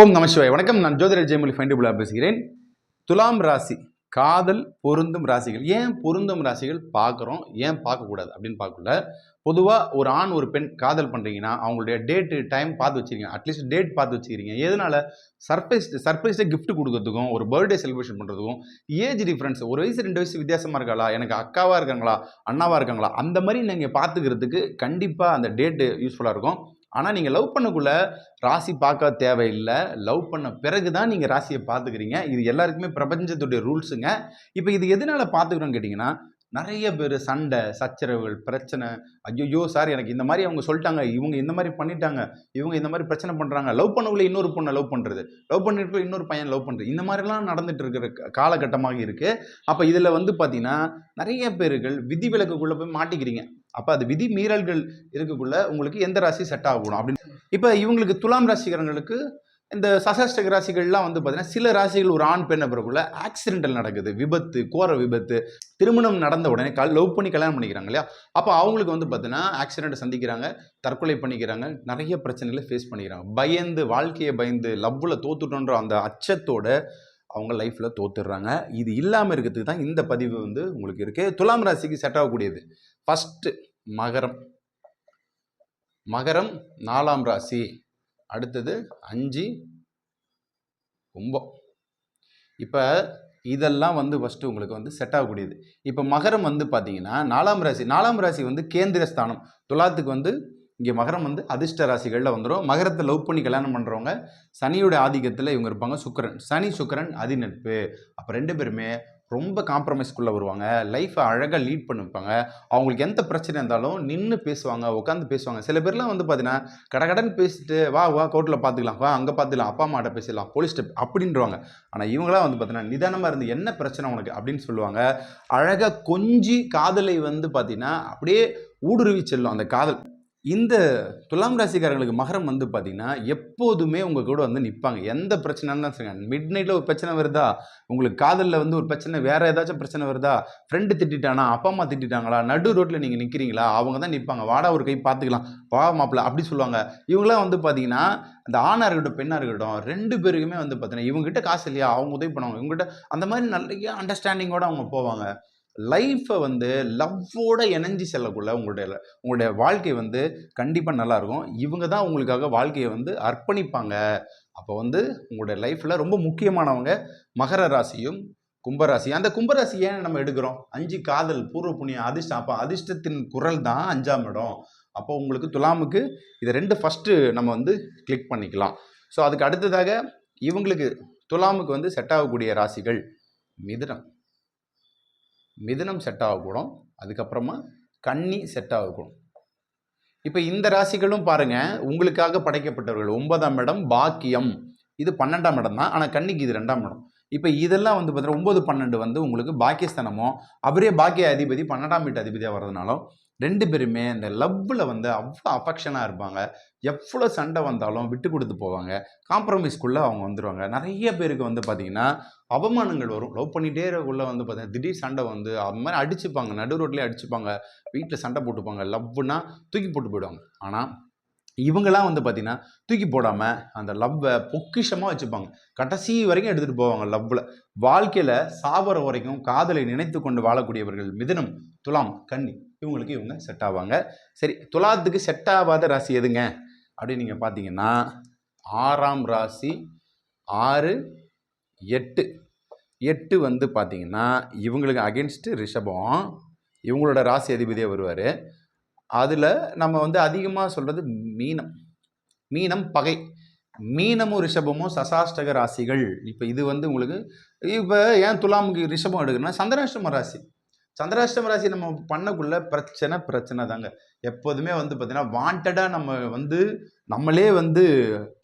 ஓம் நமசிவாய் வணக்கம். நான் ஜோதிடர் ஜெயமொழி ஃபைண்டிபுலா பேசுகிறேன். துலாம் ராசி காதல் பொருந்தும் ராசிகள். ஏன் பொருந்தும் ராசிகள் பார்க்குறோம்? ஏன் பார்க்கக்கூடாது அப்படின்னு பார்க்கல பொதுவாக ஒரு ஆண் ஒரு பெண் காதல் பண்ணுறீங்கன்னா அவங்களுடைய டேட்டு டைம் பார்த்து வச்சுருக்கீங்க அட்லீஸ்ட் டேட் பார்த்து வச்சுக்கிறீங்க. எதனால்? சர்ப்ரைஸ் சர்ப்ரைஸாக கிஃப்ட் கொடுக்கறதுக்கும் ஒரு பர்த்டே செலிப்ரேஷன் பண்ணுறதுக்கும் ஏஜ் டிஃப்ரென்ஸ் ஒரு வயசு ரெண்டு வயசு வித்தியாசமாக இருக்காளா? எனக்கு அக்காவாக இருக்காங்களா? அண்ணாவாக இருக்காங்களா? அந்த மாதிரி நீங்கள் பார்த்துக்கிறதுக்கு கண்டிப்பாக அந்த டேட்டு யூஸ்ஃபுல்லாக இருக்கும். ஆனால் நீங்கள் லவ் பண்ணக்குள்ள ராசி பார்க்க தேவையில்லை. லவ் பண்ண பிறகு தான் நீங்கள் ராசியை பார்த்துக்கிறீங்க. இது எல்லாருக்குமே பிரபஞ்சத்துடைய ரூல்ஸுங்க இப்போ இது எதனால பார்த்துக்கிறோன்னு கேட்டிங்கன்னா நிறைய பேர் சண்டை சச்சரவுகள் பிரச்சனை. ஐயோ சார் எனக்கு இந்த மாதிரி அவங்க சொல்லிட்டாங்க இவங்க இந்த மாதிரி பண்ணிட்டாங்க இவங்க இந்த மாதிரி பிரச்சனை பண்ணுறாங்க லவ் பண்ணக்குள்ள இன்னொரு பொண்ணை லவ் பண்ணுறது லவ் பண்ணிட்டு இன்னொரு பையன் லவ் பண்ணுறது இந்த மாதிரிலாம் நடந்துட்டு இருக்கிற காலகட்டமாக இருக்குது அப்போ இதில் வந்து பார்த்தீங்கன்னா நிறைய பேர்கள் விதி விலக்குக்குள்ளே போய் மாட்டிக்கிறீங்க. அப்போ அது விதி மீறல்கள் இருக்கக்குள்ள உங்களுக்கு எந்த ராசி செட் ஆகணும் அப்படின்னு. இப்போ இவங்களுக்கு துலாம் ராசிக்காரங்களுக்கு இந்த சசஸ்டக ராசிகள்லாம் வந்து பார்த்தீங்கன்னா சில ராசிகள் ஒரு ஆண் பெண்ணை பிறகுள்ள ஆக்சிடென்டல் நடக்குது. விபத்து கோர விபத்து திருமணம் நடந்த உடனே கல் லவ் பண்ணி கல்யாணம் பண்ணிக்கிறாங்க இல்லையா? அப்போ அவங்களுக்கு வந்து பார்த்தீங்கன்னா ஆக்சிடென்ட் சந்திக்கிறாங்க தற்கொலை பண்ணிக்கிறாங்க நிறைய பிரச்சனைகளை ஃபேஸ் பண்ணிக்கிறாங்க. பயந்து வாழ்க்கையை பயந்து லவ்வில் தோத்துட்டோன்ற அந்த அச்சத்தோட அவங்க லைஃப்பில் தோத்துடுறாங்க. இது இல்லாமல் இருக்கிறதுக்கு தான் இந்த பதிவு வந்து உங்களுக்கு இருக்குது துலாம் ராசிக்கு செட் ஆகக்கூடியது. ஃபஸ்ட்டு மகரம். மகரம் நாலாம் ராசி. அடுத்தது அஞ்சு கும்பம். இப்போ இதெல்லாம் வந்து ஃபஸ்ட்டு உங்களுக்கு வந்து செட் ஆகக்கூடியது. இப்போ மகரம் வந்து பார்த்தீங்கன்னா நாலாம் ராசி நாலாம் ராசி வந்து கேந்திர ஸ்தானம். துலாத்துக்கு வந்து இங்கே மகரம் வந்து அதிர்ஷ்ட ராசிகளில் வந்துடும் மகரத்தை லவ் பண்ணி கல்யாணம் பண்ணுறவங்க சனியோட ஆதிக்கத்தில் இவங்க இருப்பாங்க சுக்கரன். சனி சுக்கரன் அதிநட்பு. அப்போ ரெண்டு பேருமே ரொம்ப காம்ப்ரமைஸ்க்குள்ளே வருவாங்க. லைஃப்பை அழகாக லீட் பண்ணிப்பாங்க. அவங்களுக்கு எந்த பிரச்சனை இருந்தாலும் நின்று பேசுவாங்க உட்காந்து பேசுவாங்க. சில பேர்லாம் வந்து பார்த்தீங்கன்னா கடகடன் பேசிட்டு வா வா கோர்ட்டில் பார்த்துக்கலாம் வா அங்கே பார்த்துக்கலாம் அப்பா அம்மாட்ட பேசிடலாம் போலீஸ் ஸ்டெப் அப்படின்றவாங்க. ஆனால் இவங்களாம் வந்து பார்த்தீங்கன்னா நிதானமாக இருந்து என்ன பிரச்சனை உனக்கு? அப்படின்னு சொல்லுவாங்க. அழகாக கொஞ்சி காதலை வந்து பார்த்தீங்கன்னா அப்படியே ஊடுருவி செல்லும் அந்த காதல். இந்த துலாம் ராசிக்காரங்களுக்கு மகரம் வந்து பார்த்தீங்கன்னா எப்போதுமே உங்கள் கூட வந்து நிற்பாங்க எந்த பிரச்சனைன்னு தான் சொல்லுங்க மிட் நைட்டில் ஒரு பிரச்சனை வருதா? உங்களுக்கு காதலில் வந்து ஒரு பிரச்சனை வேறு ஏதாச்சும் பிரச்சனை வருதா? ஃப்ரெண்டு திட்டிட்டானா? அப்பா அம்மா திட்டிட்டாங்களா? நடு ரோட்டில் நீங்கள் நிற்கிறீங்களா அவங்க தான் நிற்பாங்க வாடா ஒரு கை பார்த்துக்கலாம். வா மாப்பிள்ள அப்படி சொல்லுவாங்க. இவங்களாம் வந்து பார்த்தீங்கன்னா அந்த ஆணாக இருக்கட்டும் பெண்ணாக இருக்கட்டும் ரெண்டு பேருக்குமே வந்து பார்த்தீங்கன்னா இவங்ககிட்ட காசு இல்லையா? அவங்க உதவி பண்ணுவாங்க. இவங்ககிட்ட அந்த மாதிரி நிறைய அண்டர்ஸ்டாண்டிங்கோட அவங்க போவாங்க. லைஃப்பை வந்து லவ்வோட இணைஞ்சு செல்லக்குள்ள உங்களுடைய உங்களுடைய வாழ்க்கை வந்து கண்டிப்பாக நல்லாயிருக்கும் இவங்க தான் உங்களுக்காக வாழ்க்கையை வந்து அர்ப்பணிப்பாங்க. அப்போ வந்து உங்களுடைய லைஃப்பில் ரொம்ப முக்கியமானவங்க மகர ராசியும் கும்பராசி அந்த கும்பராசி ஏன் நம்ம எடுக்கிறோம்? அஞ்சு காதல் பூர்வ புண்ணியம் அதிர்ஷ்டம். அப்போ அதிர்ஷ்டத்தின் குரல் தான் அஞ்சாம் இடம். அப்போ உங்களுக்கு துலாமுக்கு இது ரெண்டு ஃபஸ்ட்டு நம்ம வந்து கிளிக் பண்ணிக்கலாம். ஸோ அதுக்கு அடுத்ததாக இவங்களுக்கு துலாமுக்கு வந்து செட் ஆகக்கூடிய ராசிகள் மிதுனம். மிதுனம் செட் ஆகக்கூடும் அதுக்கப்புறமா கன்னி செட் ஆகக்கூடும் இப்போ இந்த ராசிகளும் பாருங்க உங்களுக்காக படைக்கப்பட்டவர்கள். ஒன்பதாம் இடம் பாக்கியம். இது பன்னெண்டாம் இடம் தான். ஆனால் கன்னிக்கு இது ரெண்டாம் இடம். இப்போ இதெல்லாம் வந்து பார்த்தீங்கன்னா ஒம்பது பன்னெண்டு வந்து உங்களுக்கு பாக்கியஸ்தானமோ அவரே பாக்கிய அதிபதி பன்னெண்டாம் வீட்டு அதிபதியாக வர்றதுனாலும் ரெண்டு பேருமே அந்த லவ்வில் வந்து அவ்வளோ அஃபெக்ஷனாக இருப்பாங்க. எவ்வளோ சண்டை வந்தாலும் விட்டு கொடுத்து போவாங்க. காம்ப்ரமைஸ்க்குள்ளே அவங்க வந்துடுவாங்க நிறைய பேருக்கு வந்து பார்த்திங்கன்னா அவமானங்கள் வரும். லவ் பண்ணிகிட்டே இருக்கக்குள்ளே வந்து பார்த்தீங்கன்னா திடீர் சண்டை வந்து அது மாதிரி அடிச்சுப்பாங்க. நடு ரோட்லேயே அடிச்சுப்பாங்க. வீட்டில் சண்டை போட்டுப்பாங்க. லவ்னா தூக்கி போட்டு போயிடுவாங்க. ஆனால் இவங்கெல்லாம் வந்து பார்த்திங்கன்னா தூக்கி போடாமல் அந்த லவ்வை பொக்கிஷமாக வச்சுப்பாங்க. கடைசி வரைக்கும் எடுத்துகிட்டு போவாங்க லவ்வில். வாழ்க்கையில் சாவர வரைக்கும் காதலை நினைத்து கொண்டு வாழக்கூடியவர்கள் மிதனம் துலாம் கன்னி. இவங்களுக்கு இவங்க செட் ஆவாங்க. சரி துலாத்துக்கு செட் ஆகாத ராசி எதுங்க? அப்படின்னு நீங்கள் பார்த்தீங்கன்னா ஆறாம் ராசி ஆறு எட்டு. எட்டு வந்து பார்த்தீங்கன்னா இவங்களுக்கு அகென்ஸ்ட்டு ரிஷபம். இவங்களோட ராசி அதிபதியாக வருவார். அதில் நம்ம வந்து அதிகமாக சொல்கிறது மீனம். மீனம் பகை. மீனமும் ரிஷபமும் சசாஷ்டக ராசிகள். இப்போ இது வந்து உங்களுக்கு இப்போ ஏன் துலாமுக்கு ரிஷபம் எடுக்கணும்னா சந்திராஷ்டம ராசி. சந்திராஷ்டம ராசி நம்ம பண்ணக்குள்ள பிரச்சனை பிரச்சனை தாங்க எப்போதுமே வந்து பார்த்தீங்கன்னா வாண்டடாக நம்ம வந்து நம்மளே வந்து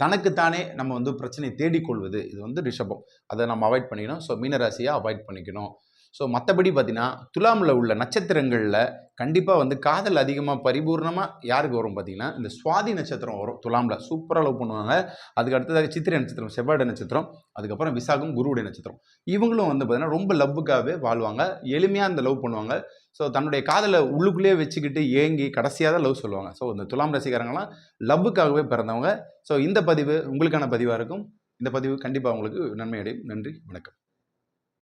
தனக்குத்தானே நம்ம வந்து பிரச்சனையை தேடிக்கொள்வது. இது வந்து ரிஷபம். அதை நம்ம அவாய்ட் பண்ணிக்கணும். ஸோ மீனராசியை அவாய்ட் பண்ணிக்கணும். ஸோ மற்றபடி பார்த்தீங்கன்னா துலாமில் உள்ள நட்சத்திரங்களில் கண்டிப்பாக வந்து காதல் அதிகமாக பரிபூர்ணமாக யாருக்கு வரும் பார்த்தீங்கன்னா இந்த சுவாதி நட்சத்திரம் வரும். துலாமில் சூப்பராக லவ் பண்ணுவாங்க. அதுக்கு அடுத்ததாக சித்திரை நட்சத்திரம் செவ்வாடை நட்சத்திரம் அதுக்கப்புறம் விசாகம் குருவுடைய நட்சத்திரம். இவங்களும் வந்து பார்த்தீங்கன்னா ரொம்ப லவ்வுக்காகவே வாழ்வாங்க. எளிமையாக அந்த லவ் பண்ணுவாங்க. ஸோ தன்னுடைய காதலை உள்ளுக்குள்ளேயே வச்சுக்கிட்டு ஏங்கி கடைசியாக தான் லவ் சொல்லுவாங்க. ஸோ இந்த துலாம் ரசிகரங்களாம் லவ்வுக்காகவே பிறந்தவங்க. ஸோ இந்த பதிவு உங்களுக்கான பதிவாக இருக்கும். இந்த பதிவு கண்டிப்பாக உங்களுக்கு நன்மை அடையும் நன்றி வணக்கம்.